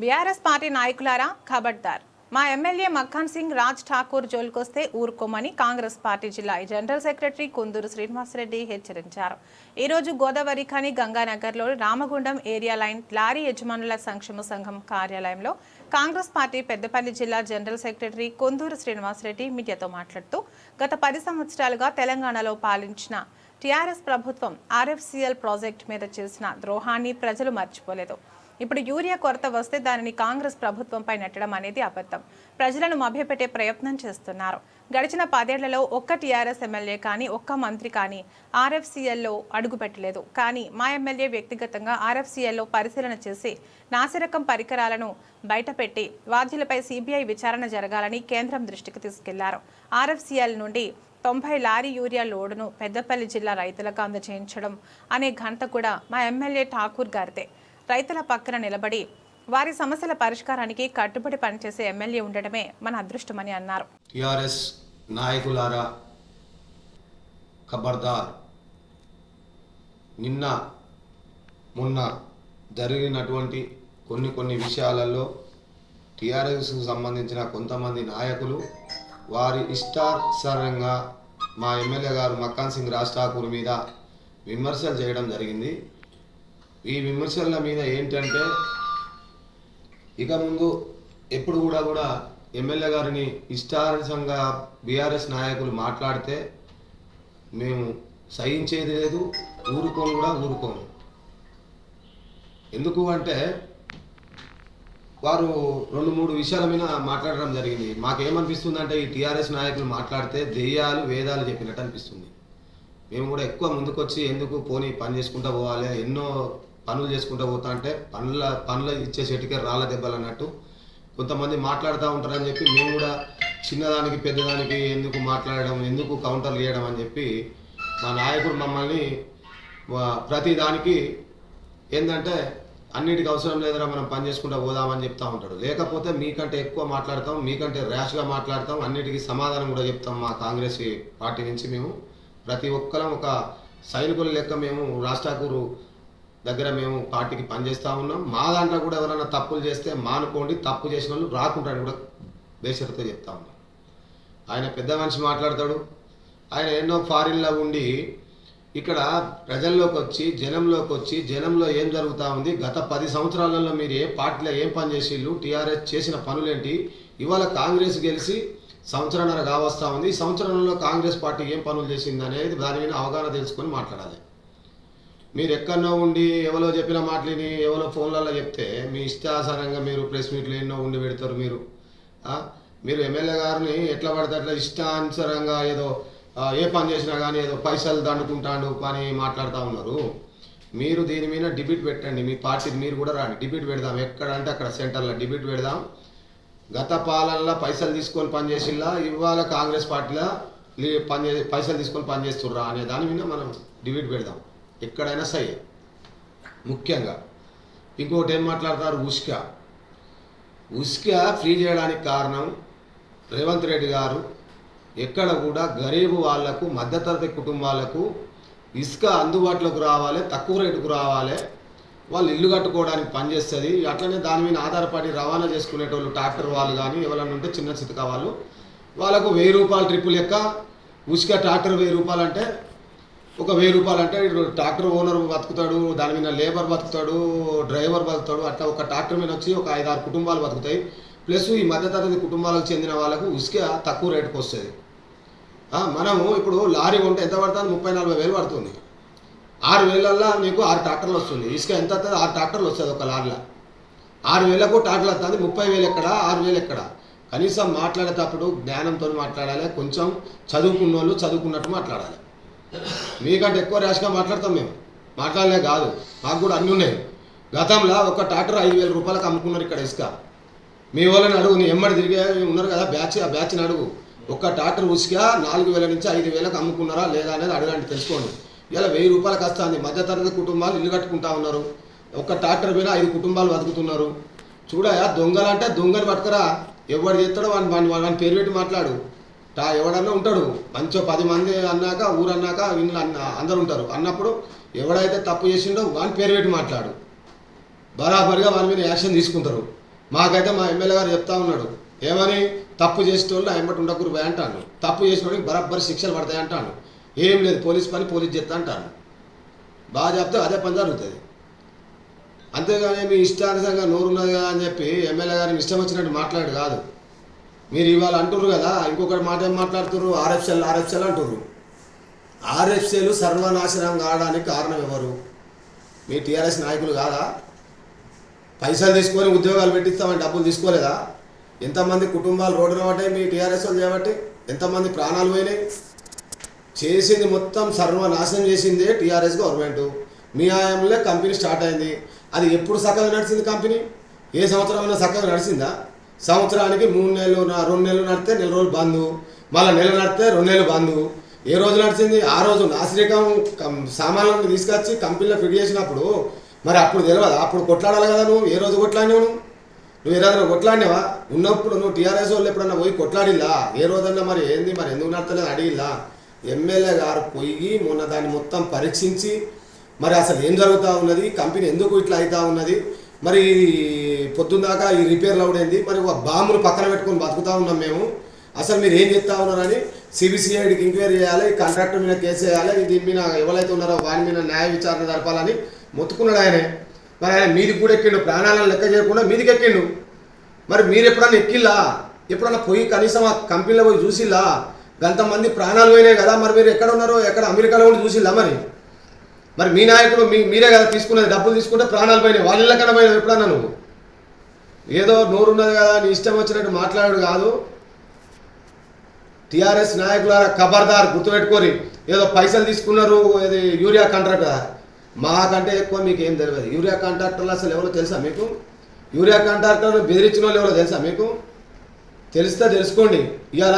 BRS party నాయకులారా ఖబర్దార్. మా ఎమ్మెల్యే మక్ఖాన్ సింగ్ రాజ్ ఠాకూర్ జోలికొస్తే ఊరుకోమని కాంగ్రెస్ పార్టీ జిల్లా జనరల్ సెక్రటరీ కుందూరు శ్రీనివాసరెడ్డి హెచ్చరించారు. ఈరోజు గోదావరి ఖని గంగానగర్లో రామగుండం ఏరియా లైన్ లారీ యజమానుల సంక్షేమ సంఘం కార్యాలయంలో కాంగ్రెస్ పార్టీ పెద్దపల్లి జిల్లా జనరల్ సెక్రటరీ కొందూరు శ్రీనివాసరెడ్డి మీడియాతో మాట్లాడుతూ గత పది సంవత్సరాలుగా తెలంగాణలో పాలించిన టీఆర్ఎస్ ప్రభుత్వం ఆర్ఎఫ్సిఎల్ ప్రాజెక్టు మీద చేసిన ద్రోహాన్ని ప్రజలు మర్చిపోలేదు. ఇప్పుడు యూరియా కొరత వస్తే దానిని కాంగ్రెస్ ప్రభుత్వంపై నెట్టడం అనేది అబద్ధం. ప్రజలను మభ్యపెట్టే ప్రయత్నం చేస్తున్నారు. గడిచిన పదేళ్ళలో ఒక్క టీఆర్ఎస్ ఎమ్మెల్యే కానీ ఒక్క మంత్రి కానీ ఆర్ఎఫ్సిఎల్లో అడుగుపెట్టలేదు. కానీ మా ఎమ్మెల్యే వ్యక్తిగతంగా ఆర్ఎఫ్సిఎల్లో పరిశీలన చేసి నాసిరకం పరికరాలను బయటపెట్టి వాద్యులపై సిబిఐ విచారణ జరగాలని కేంద్రం దృష్టికి తీసుకెళ్ళారు. ఆర్ఎఫ్సిఎల్ నుండి తొంభై లారీ యూరియా లోడును పెద్దపల్లి జిల్లా రైతులకు అందజేయించడం అనే ఘనత కూడా మా ఎమ్మెల్యే ఠాకూర్ గారిదే. రైతుల పక్కన నిలబడి వారి సమస్యల పరిష్కారానికి కట్టుబడి పనిచేసే ఎమ్మెల్యే ఉండటమే మన అదృష్టమని అన్నారు. టిఆర్ఎస్ నాయకులారా ఖబర్దార్ నిన్న మొన్న జరిగినటువంటి కొన్ని కొన్ని విషయాలలో టీఆర్ఎస్కు సంబంధించిన కొంతమంది నాయకులు వారి ఇష్టానుసారంగా మా ఎమ్మెల్యే గారు మక్కాన్ సింగ్ రాజ్ ఠాకూర్ మీద విమర్శలు చేయడం జరిగింది. ఈ విమర్శల మీద ఏంటంటే ఇక ముందు ఎప్పుడు కూడా కూడా ఎమ్మెల్యే గారిని ఇష్టానుసంగా బీఆర్ఎస్ నాయకులు మాట్లాడితే మేము సహించేది లేదు ఊరుకోను కూడా ఊరుకోము. ఎందుకు అంటే వారు రెండు మూడు విషయాల మీద మాట్లాడడం జరిగింది. మాకేమనిపిస్తుంది అంటే ఈ టీఆర్ఎస్ నాయకులు మాట్లాడితే దెయ్యాలు వేదాలు చెప్పినట్టు అనిపిస్తుంది. మేము కూడా ఎక్కువ ముందుకొచ్చి ఎందుకు పోనీ పని చేసుకుంటూ పోవాలి ఎన్నో పనులు చేసుకుంటూ పోతా అంటే పనుల పనులు ఇచ్చే చెట్టుకే రాళ్ళ దెబ్బలు అన్నట్టు కొంతమంది మాట్లాడుతూ ఉంటారని చెప్పి మేము కూడా చిన్నదానికి పెద్దదానికి ఎందుకు మాట్లాడడం ఎందుకు కౌంటర్లు చేయడం అని చెప్పి మా నాయకుడు మమ్మల్ని ప్రతిదానికి ప్రతి దానికి ఏంటంటే అన్నిటికి అవసరం లేదురా మనం పని చేసుకుంటూ పోదామని చెప్తా ఉంటాడు. లేకపోతే మీకంటే ఎక్కువ మాట్లాడతాం మీకంటే ర్యాష్గా మాట్లాడతాం అన్నిటికీ సమాధానం కూడా చెప్తాం మా కాంగ్రెస్ పార్టీ నుంచి మేము. ప్రతి ఒక్కరం ఒక సైనికుల లెక్క మేము రాజ్ ఠాకూర్ దగ్గర మేము పార్టీకి పనిచేస్తూ ఉన్నాం. మా దాంట్లో కూడా ఎవరైనా తప్పులు చేస్తే మానుకోండి తప్పు చేసిన వాళ్ళు రాకుండా కూడా బేషరతో చెప్తా ఉన్నాం. ఆయన పెద్ద మనిషి మాట్లాడతాడు. ఆయన ఎన్నో ఫారిన్లో ఉండి ఇక్కడ ప్రజల్లోకి వచ్చి జనంలోకి వచ్చి జనంలో ఏం జరుగుతూ ఉంది? గత పది సంవత్సరాలలో మీరు ఏ పార్టీలో ఏం పని చేసిళ్ళు? టీఆర్ఎస్ చేసిన పనులేంటి? ఇవాళ కాంగ్రెస్ గెలిచి సంవత్సరంన్నర కావస్తూ ఉంది. ఈ సంవత్సరంలో కాంగ్రెస్ పార్టీ ఏం పనులు చేసింది అనేది దాని మీద అవగాహన తెలుసుకొని మాట్లాడాలి. మీరు ఎక్కడనో ఉండి ఎవరో చెప్పిన మాటలని ఎవరో ఫోన్లలో చెప్తే మీ ఇష్టానుసారంగా మీరు ప్రెస్ మీట్లు ఎన్నో ఉండి పెడతారు మీరు. మీరు ఎమ్మెల్యే గారిని ఎట్లా పడితే అట్లా ఇష్టానుసారంగా ఏదో ఏ పని చేసినా కానీ ఏదో పైసలు దండుకుంటాడు పని మాట్లాడుతూ ఉన్నారు. మీరు దీని మీద డిబేట్ పెట్టండి. మీ పార్టీకి మీరు కూడా రాండి. డిబేట్ పెడదాం. ఎక్కడంటే అక్కడ సెంటర్లో డిబేట్ పెడదాం. గత పాలనలో పైసలు తీసుకొని పనిచేసిల్లా ఇవాళ కాంగ్రెస్ పార్టీలో పనిచే పని పైసలు తీసుకొని పనిచేస్తుర్రా అనే దాని మీద మనం డిబేట్ పెడదాం. ఎక్కడైనా సరే. ముఖ్యంగా ఇంకోటి ఏం మాట్లాడతారు? ఉష్క ఉష్క ఫ్రీ చేయడానికి కారణం రేవంత్ రెడ్డి గారు ఎక్కడ కూడా గరీబు వాళ్ళకు మధ్యతరగతి కుటుంబాలకు ఇసుక అందుబాటులోకి రావాలి తక్కువ రేటుకు రావాలి. వాళ్ళు ఇల్లు కట్టుకోవడానికి పనిచేస్తుంది అట్లనే దాని మీద ఆధారపడి రవాణా చేసుకునేటోళ్ళు ట్రాక్టర్ వాళ్ళు కానీ ఎవరైనా ఉంటే చిన్న చితక వాళ్ళు. వాళ్ళకు వెయ్యి రూపాయలు ట్రిప్పు లెక్క. ఉసుక ట్రాక్టర్ వెయ్యి రూపాయలు అంటే ఒక వెయ్యి రూపాయలు అంటే ట్రాక్టర్ ఓనర్ బతుకుతాడు దాని మీద లేబర్ బతుకుతాడు డ్రైవర్ బతుకుతాడు అట్లా ఒక ట్రాక్టర్ మీద వచ్చి ఒక ఐదారు కుటుంబాలు బతుకుతాయి. ప్లస్ ఈ మధ్యతరగతి కుటుంబాలకు చెందిన వాళ్ళకు ఉసుక తక్కువ రేటుకు వస్తుంది. మనము ఇప్పుడు లారీ కొంటే ఎంత పడుతుంది? ముప్పై నలభై వేలు పడుతుంది. ఆరు వేలల్లో నీకు ఆరు ట్రాక్టర్లు వస్తుంది. ఇసుక ఎంత వస్తుంది? ఆరు ట్రాక్టర్లు వస్తుంది ఒక లారీలో. ఆరు వేలకు ట్రాక్టర్లు వస్తుంది. ముప్పై వేలు ఎక్కడ? ఆరు వేలు ఎక్కడ? కనీసం మాట్లాడేటప్పుడు జ్ఞానంతో మాట్లాడాలి. కొంచెం చదువుకున్న వాళ్ళు చదువుకున్నట్టు మాట్లాడాలి. మీకంటే ఎక్కువ ర్యాష్గా మాట్లాడతాం మేము. మాట్లాడలే కాదు. మాకు కూడా అన్నీ ఉన్నాయి. గతంలో ఒక ట్రాక్టర్ ఐదు వేల రూపాయలకు అమ్ముకున్నారు ఇక్కడ ఇసుక. మీ వాళ్ళని అడుగు నీ ఎమ్మడి తిరిగే ఉన్నారు కదా బ్యాచ్ ఆ బ్యాచ్ని అడుగు. ఒక్క ట్రాక్టర్ ఉసుక నాలుగు వేల నుంచి ఐదు వేలకు అమ్ముకున్నారా లేదా అనేది అడగండి తెలుసుకోండి. ఇలా వెయ్యి రూపాయలకు వస్తుంది. మధ్యతరగతి కుటుంబాలు ఇల్లు కట్టుకుంటా ఉన్నారు. ఒక్క ట్రాక్టర్ మీద ఐదు కుటుంబాలు బతుకుతున్నారు. చూడయా దొంగలంటే దొంగలు పట్టుకురా. ఎవడు చేస్తాడో వాడిని వాడిని పేరు పెట్టి మాట్లాడు. టా ఎవడన్నా ఉంటాడు. మంచో పది మంది అన్నాక ఊరన్నాక వీళ్ళు అన్న అందరు ఉంటారు. అన్నప్పుడు ఎవడైతే తప్పు చేసిండో వాని పేరు పెట్టి మాట్లాడు. బరాబరిగా వాని మీద యాక్షన్ తీసుకుంటారు. మాకైతే మా ఎమ్మెల్యే గారు చెప్తా ఉన్నాడు. ఏమని? తప్పు చేసిన వాళ్ళు ఎంబటి ఉండకూరు పోయి అంటాను తప్పు చేసిన వాడికి బరాబర్ శిక్షలు పడతాయి అంటాను ఏం లేదు పోలీస్ పని పోలీస్ చెప్తా అంటాను బాగా చెప్తే అదే పని జరుగుతుంది. అంతేగాని మీ ఇష్టానుసంగా నోరున్నది కదా అని చెప్పి ఎమ్మెల్యే గారిని ఇష్టం వచ్చినట్టు మాట్లాడు కాదు. మీరు ఇవాళ అంటుర్రు కదా ఇంకొకటి మాట ఏం మాట్లాడుతుర్రు? ఆర్ఎఫ్సెల్ ఆర్ఎఫ్సెల్ అంటుర్రు. ఆర్ఎఫ్సీలు సర్వనాశనం కావడానికి కారణం ఎవరు? మీ టీఆర్ఎస్ నాయకులు కాదా? పైసలు తీసుకొని ఉద్యోగాలు పెట్టిస్తామని డబ్బులు తీసుకోలేదా? ఎంతమంది కుటుంబాలు రోడ్డున పడ్డాయి మీ టీఆర్ఎస్ వాళ్ళు చేయబట్టి ఎంతమంది ప్రాణాలు పోయినాయి? చేసింది మొత్తం సర్వనాశనం చేసిందే టీఆర్ఎస్ గవర్నమెంట్. మీ ఆయంలో కంపెనీ స్టార్ట్ అయింది. అది ఎప్పుడు చక్కగా నడిచింది కంపెనీ? ఏ సంవత్సరమైనా చక్కగా నడిచిందా? సంవత్సరానికి మూడు నెలలు రెండు నెలలు నడితే నెల రోజులు బంద్. మళ్ళీ నెల నడితే రెండు నెలలు బంద్. ఏ రోజు నడిచింది? ఆ రోజు నాసిరికం కం- సామాన్లను తీసుకొచ్చి కంపెనీలో ఫిట్ చేసినప్పుడు మరి అప్పుడు తెలియదు అప్పుడు కొట్లాడాలి కదా నువ్వు. ఏ రోజు కొట్లాడినావు నువ్వు? ఏ రోజున కొట్లాడినావా? ఉన్నప్పుడు నువ్వు టీఆర్ఎస్ వాళ్ళు ఎప్పుడన్నా పోయి కొట్లాడిల్లా? ఏ రోజన్నా మరి ఏంది? మరి ఎందుకు నడతలేదు? అడిగిల్లా? ఎమ్మెల్యే గారు పోయి మొన్న దాన్ని మొత్తం పరీక్షించి మరి అసలు ఏం జరుగుతూ ఉన్నది? కంపెనీ ఎందుకు ఇట్లా అవుతా ఉన్నది? మరి పొద్దున్న దాకా ఈ రిపేర్ అవుడైంది మరి ఒక బాంబును పక్కన పెట్టుకొని బతుకుతా ఉన్నాం మేము. అసలు మీరు ఏం చెప్తా ఉన్నారని సిబిసిఐడికి ఎంక్వైరీ చేయాలి ఈ కాంట్రాక్టర్ మీద కేసు వేయాలి దీని మీద ఎవరైతే ఉన్నారో వాని మీద న్యాయ విచారణ జరపాలని మొత్తుకున్నాడు ఆయనే. మరి ఆయన మీది కూడా ఎక్కిండు ప్రాణాలను లెక్క చేయకుండా మీదికి ఎక్కిండు. మరి మీరు ఎప్పుడన్నా ఎక్కిల్లా? ఎప్పుడన్నా పోయి కనీసం ఆ కంపెనీలో పోయి చూసిల్లా? గంతమంది ప్రాణాలు పోయినాయి కదా మరి మీరు ఎక్కడ ఉన్నారో ఎక్కడ అమెరికాలో కూడా చూసిల్లా మరి? మరి మీ నాయకుడు మీ మీరే కదా తీసుకున్నది డబ్బులు తీసుకుంటే ప్రాణాలు పోయినాయి. వాళ్ళ కన్నా పోయినావు ఎప్పుడన్నా నువ్వు? ఏదో నోరున్నది కదా నీ ఇష్టం వచ్చినట్టు మాట్లాడు కాదు. టీఆర్ఎస్ నాయకులారా ఖబర్దార్ గుర్తుపెట్టుకోరి. ఏదో పైసలు తీసుకున్నారు ఇది యూరియా కాంట్రాక్ట్ కదా. మాకంటే ఎక్కువ మీకు ఏం తెలియదు. యూరియా కాంట్రాక్టర్లు అసలు ఎవరో తెలుసా మీకు? యూరియా కాంట్రాక్టర్ బెదిరించిన వాళ్ళు ఎవరో తెలుసా మీకు? తెలిస్తే తెలుసుకోండి. ఇవాళ